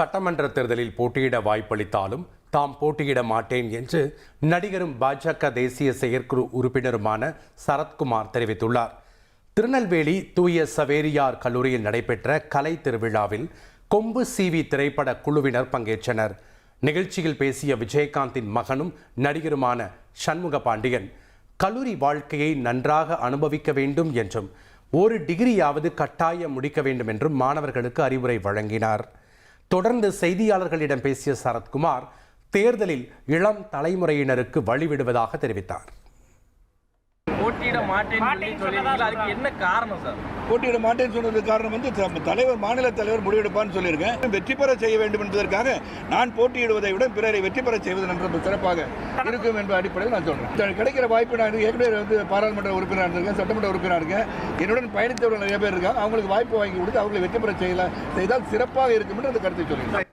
சட்டமன்ற தேர்தலில் போட்டியிட வாய்ப்பளித்தாலும் தாம் போட்டியிட மாட்டேன் என்று நடிகரும் பாஜக தேசிய செயற்குழு உறுப்பினருமான சரத்குமார் தெரிவித்துள்ளார். திருநெல்வேலி தூய சவேரியார் கல்லூரியில் நடைபெற்ற கலை திருவிழாவில் கொம்பு சிவி திரைப்பட குழுவினர் பங்கேற்றனர். நிகழ்ச்சியில் பேசிய விஜயகாந்தின் மகனும் நடிகருமான சண்முக பாண்டியன் கல்லூரி வாழ்க்கையை நன்றாக அனுபவிக்க வேண்டும் என்றும் ஒரு டிகிரியாவது கட்டாயம் முடிக்க வேண்டும் என்றும் மாணவர்களுக்கு அறிவுரை வழங்கினார். தொடர்ந்து செய்தியாளர்களிடம் பேசிய சரத்குமார் தேர்தலில் இளம் தலைமுறையினருக்கு வழிவிடுவதாக தெரிவித்தார். போட்டியிட அதுக்கு என்ன காரணம் சார்? போட்டியிட மாட்டேன்னு சொன்னதுக்கு காரணம் வந்து தலைவர் மாநில தலைவர் முடிவெடுப்பான்னு சொல்லியிருக்கேன். வெற்றி பெற செய்ய வேண்டும் என்பதற்காக நான் போட்டியிடுவதை விட பிறரை வெற்றி பெற செய்வது என்ற சிறப்பாக இருக்கும் என்ற அடிப்படையில் நான் சொல்றேன். கிடைக்கிற வாய்ப்பு நான் ஏற்கனவே வந்து பாராளுமன்ற உறுப்பினர் இருந்திருக்கேன் சட்டமன்ற உறுப்பினர் இருக்கேன். என்னுடன் பயணித்தவர்கள் நிறைய பேர் இருக்காங்க. அவங்களுக்கு வாய்ப்பு வாங்கி கொடுத்து அவங்களை வெற்றி பெற செய்யல செய்தால் சிறப்பாக இருக்கும் என்று அந்த கருத்தை சொல்லியிருக்கேன்.